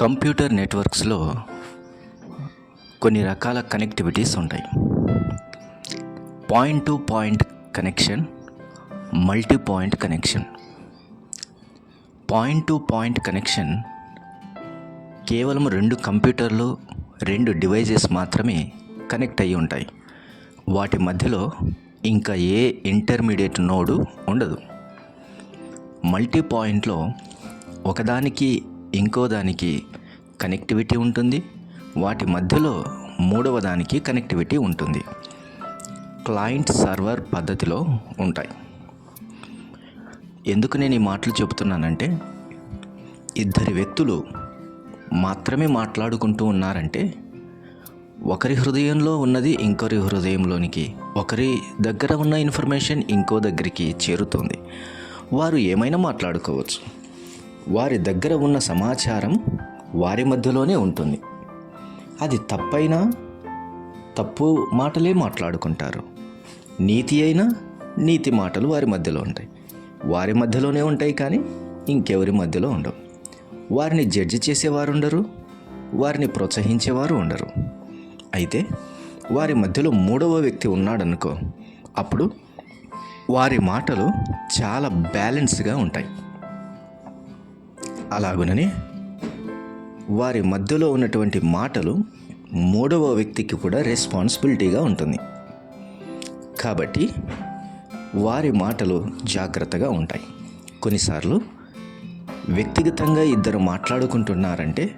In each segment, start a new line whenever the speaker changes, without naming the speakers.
Computer నెట్వర్క్స్లో కొన్ని రకాల connectivities ఉంటాయి. Point to point connection multi point connection. Point to point connection కేవలం రెండు కంప్యూటర్లు రెండు డివైజెస్ మాత్రమే కనెక్ట్ అయ్యి ఉంటాయి. వాటి మధ్యలో ఇంకా ఏ ఇంటర్మీడియట్ నోడు ఉండదు. మల్టీ పాయింట్లో ఒకదానికి ఇంకో దానికి కనెక్టివిటీ ఉంటుంది. వాటి మధ్యలో మూడవ దానికి కనెక్టివిటీ ఉంటుంది. క్లయింట్ సర్వర్ పద్ధతిలో ఉంటాయి. ఎందుకు నేను ఈ మాటలు చెబుతున్నానంటే ఇద్దరి వ్యక్తులు మాత్రమే మాట్లాడుకుంటూ ఉన్నారంటే ఒకరి హృదయంలో ఉన్నది ఇంకొకరి హృదయంలోనికి ఒకరి దగ్గర ఉన్న ఇన్ఫర్మేషన్ ఇంకో దగ్గరికి చేరుతుంది. వారు ఏమైనా మాట్లాడుకోవచ్చు. వారి దగ్గర ఉన్న సమాచారం వారి మధ్యలోనే ఉంటుంది. అది తప్పైనా తప్పు మాటలే మాట్లాడుకుంటారు. నీతి అయినా నీతి మాటలు వారి మధ్యలో ఉంటాయి. వారి మధ్యలోనే ఉంటాయి కానీ ఇంకెవరి మధ్యలో ఉండవు. వారిని జడ్జి చేసేవారు ఉండరు వారిని ప్రోత్సహించేవారు ఉండరు. అయితే వారి మధ్యలో మూడవ వ్యక్తి ఉన్నాడనుకో అప్పుడు వారి మాటలు చాలా బ్యాలెన్స్గా ఉంటాయి. అలాగునని? వారి మధ్యలో ఉన్నటువంటి మాటలు మూడవ వ్యక్తికి కూడా రెస్పాన్సిబిలిటీగా ఉంటుంది. కాబట్టి వారి మాటలు జాగ్రత్తగా ఉంటాయి. కొన్నిసార్లు వ్యక్తిగతంగా ఇద్దరు మాట్లాడుకుంటున్నారంటే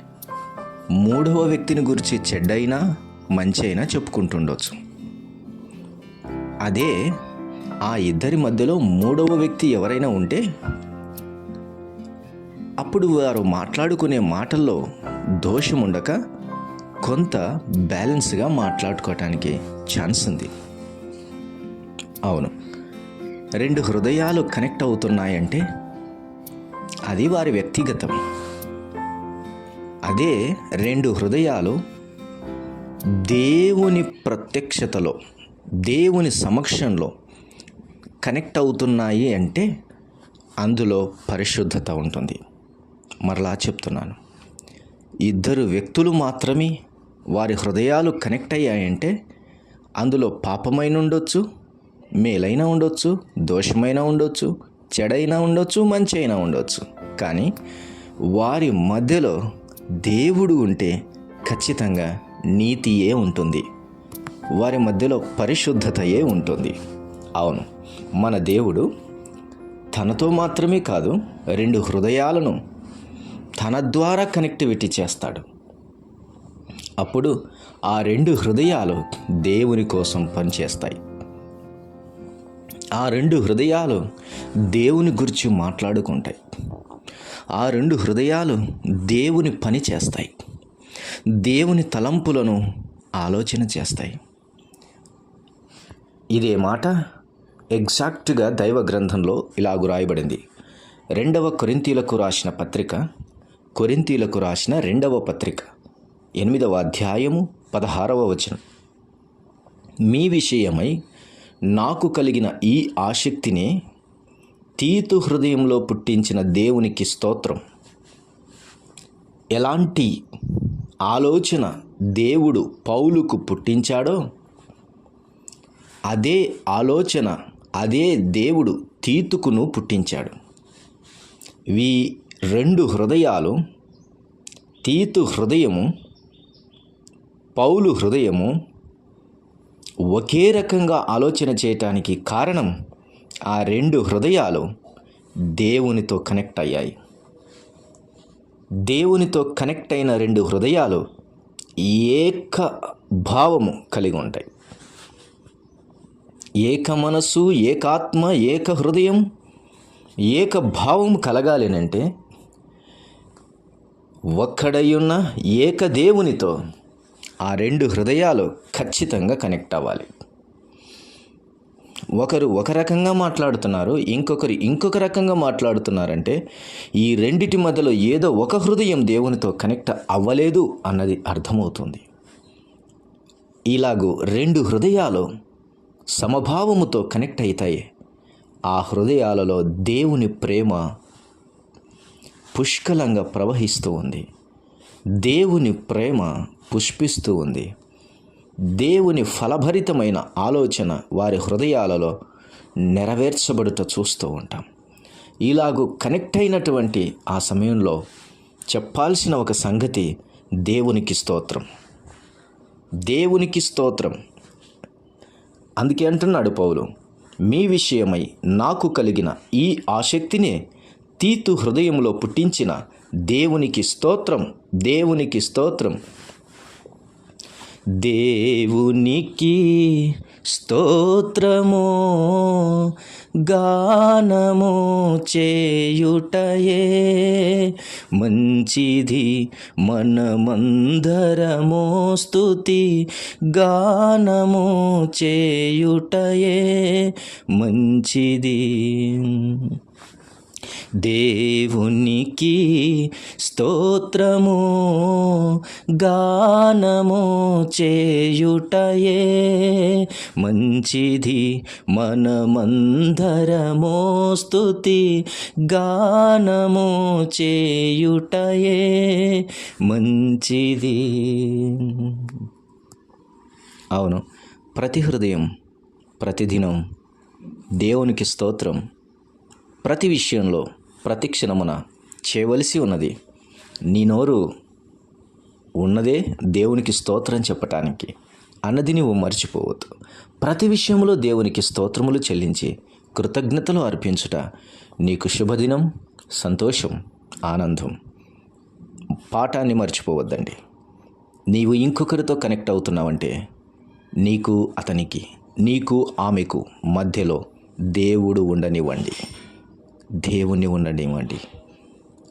మూడవ వ్యక్తిని గురించి చెడ్డైనా మంచి అయినా చెప్పుకుంటుండొచ్చు. అదే ఆ ఇద్దరి మధ్యలో మూడవ వ్యక్తి ఎవరైనా ఉంటే అప్పుడు వారు మాట్లాడుకునే మాటల్లో దోషం ఉండక కొంత బ్యాలెన్స్గా మాట్లాడుకోవటానికి ఛాన్స్ ఉంది. అవును. రెండు హృదయాలు కనెక్ట్ అవుతున్నాయంటే అది వారి వ్యక్తిగతం. అదే రెండు హృదయాలు దేవుని ప్రత్యక్షతలో దేవుని సమక్షంలో కనెక్ట్ అవుతున్నాయి అంటే అందులో పరిశుద్ధత ఉంటుంది. మరలా చెప్తున్నాను. ఇద్దరు వ్యక్తులు మాత్రమే వారి హృదయాలు కనెక్ట్ అయ్యాయంటే అందులో పాపమైన ఉండొచ్చు మేలైన ఉండొచ్చు దోషమైనా ఉండొచ్చు చెడైనా ఉండొచ్చు మంచి అయినా ఉండొచ్చు. కానీ వారి మధ్యలో దేవుడు ఉంటే ఖచ్చితంగా నీతియే ఉంటుంది. వారి మధ్యలో పరిశుద్ధతయే ఉంటుంది. అవును మన దేవుడు తనతో మాత్రమే కాదు రెండు హృదయాలను తన ద్వారా కనెక్టివిటీ చేస్తాడు. అప్పుడు ఆ రెండు హృదయాలు దేవుని కోసం పనిచేస్తాయి. ఆ రెండు హృదయాలు దేవుని గురించి మాట్లాడుకుంటాయి. ఆ రెండు హృదయాలు దేవుని పని చేస్తాయి. దేవుని తలంపులను ఆలోచన చేస్తాయి. ఇదే మాట ఎగ్జాక్ట్గా దైవ గ్రంథంలో ఇలాగు రాయబడింది. రెండవ కొరింతీలకు రాసిన పత్రిక కొరింతీలకు రాసిన రెండవ పత్రిక ఎనిమిదవ అధ్యాయము పదహారవ వచనం. మీ విషయమై నాకు కలిగిన ఈ ఆసక్తినే తీతు హృదయంలో పుట్టించిన దేవునికి స్తోత్రం. ఎలాంటి ఆలోచన దేవుడు పౌలుకు పుట్టించాడో అదే ఆలోచన అదే దేవుడు తీతుకును పుట్టించాడు. వీ రెండు హృదయాలు తీతు హృదయము పౌలు హృదయము ఒకే రకంగా ఆలోచన చేయటానికి కారణం ఆ రెండు హృదయాలు దేవునితో కనెక్ట్ అయ్యాయి. దేవునితో కనెక్ట్ అయిన రెండు హృదయాలు ఏక భావము కలిగి ఉంటాయి. ఏక మనస్సు ఏకాత్మ ఏక హృదయం ఏక భావం కలగాలినంటే ఒక్కడయ్యున్న ఏక దేవునితో ఆ రెండు హృదయాలు ఖచ్చితంగా కనెక్ట్ అవ్వాలి. ఒకరు ఒక రకంగా మాట్లాడుతున్నారు ఇంకొకరు ఇంకొక రకంగా మాట్లాడుతున్నారంటే ఈ రెండిటి మధ్యలో ఏదో ఒక హృదయం దేవునితో కనెక్ట్ అవ్వలేదు అన్నది అర్థమవుతుంది. ఇలాగూ రెండు హృదయాలు సమభావముతో కనెక్ట్ అవుతాయి ఆ హృదయాలలో దేవుని ప్రేమ పుష్కలంగా ప్రవహిస్తూ ఉంది. దేవుని ప్రేమ పుష్పిస్తూ ఉంది. దేవుని ఫలభరితమైన ఆలోచన వారి హృదయాలలో నెరవేర్చబడుట చూస్తూ ఉంటాం. ఇలాగూ కనెక్ట్ అయినటువంటి ఆ సమయంలో చెప్పాల్సిన ఒక సంగతి దేవునికి స్తోత్రం. దేవునికి స్తోత్రం. అందుకే అంటున్నాడు పౌలు మీ విషయమై నాకు కలిగిన ఈ ఆసక్తినే తీతు హృదయంలో పుట్టించిన దేవునికి స్తోత్రం దేవునికి స్తోత్రం. దేవునికి స్తోత్రము గానము చేయుటయే. మంచిది మనమందరము స్తుతి గానము చేయుటయే. మంచిది దేవునికి స్తోత్రము గానము చేయుటయే మంచిది మనమందరము స్తుతి గానము చేయుటయే మంచిది. అవును ప్రతి హృదయం ప్రతిదినం దేవునికి స్తోత్రం. ప్రతి విషయంలో ప్రతి క్షణమున చేయవలసి ఉన్నది. నీ నోరు ఉన్నదే దేవునికి స్తోత్రం చెప్పటానికి. అన్నది నువ్వు మర్చిపోవద్దు. ప్రతి విషయంలో దేవునికి స్తోత్రములు చెల్లించి కృతజ్ఞతలు అర్పించుట నీకు శుభదినం సంతోషం ఆనందం. పాఠాన్ని మర్చిపోవద్దండి. నీవు ఇంకొకరితో కనెక్ట్ అవుతున్నావంటే నీకు అతనికి నీకు ఆమెకు మధ్యలో దేవుడు ఉండనివ్వండి. దేవుణ్ణి ఉండనివ్వండి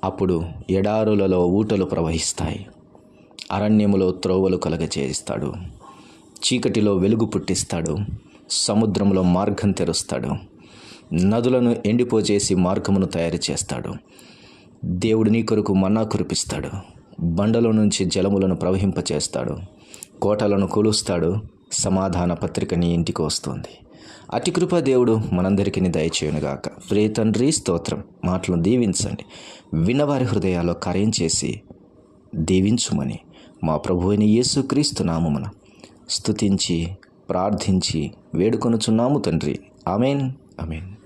అప్పుడు ఎడారులలో ఊటలు ప్రవహిస్తాయి. అరణ్యములో త్రోవలు కలగచేస్తాడు చీకటిలో వెలుగు పుట్టిస్తాడు. సముద్రంలో మార్గం తెరుస్తాడు. నదులను ఎండిపోచేసి మార్గమును తయారు చేస్తాడు. దేవుడు నీ కొరకు మన్నా కురిపిస్తాడు. బండలో నుంచి జలములను ప్రవహింపచేస్తాడు. కోటలను కొలుస్తాడు. సమాధాన పత్రిక నీ ఇంటికి వస్తుంది. అతి కృప దేవుడు మనందరికీ దయచేయునుగాక ప్రే తండ్రి స్తోత్రం. మాటలను దీవించండి. విన్నవారి హృదయాల్లో కార్యం చేసి దీవించుమని మా ప్రభు అయిన యేసుక్రీస్తు నామమున స్తుతించి ప్రార్థించి వేడుకొనుచున్నాము తండ్రి. ఆమెన్. ఆమెన్.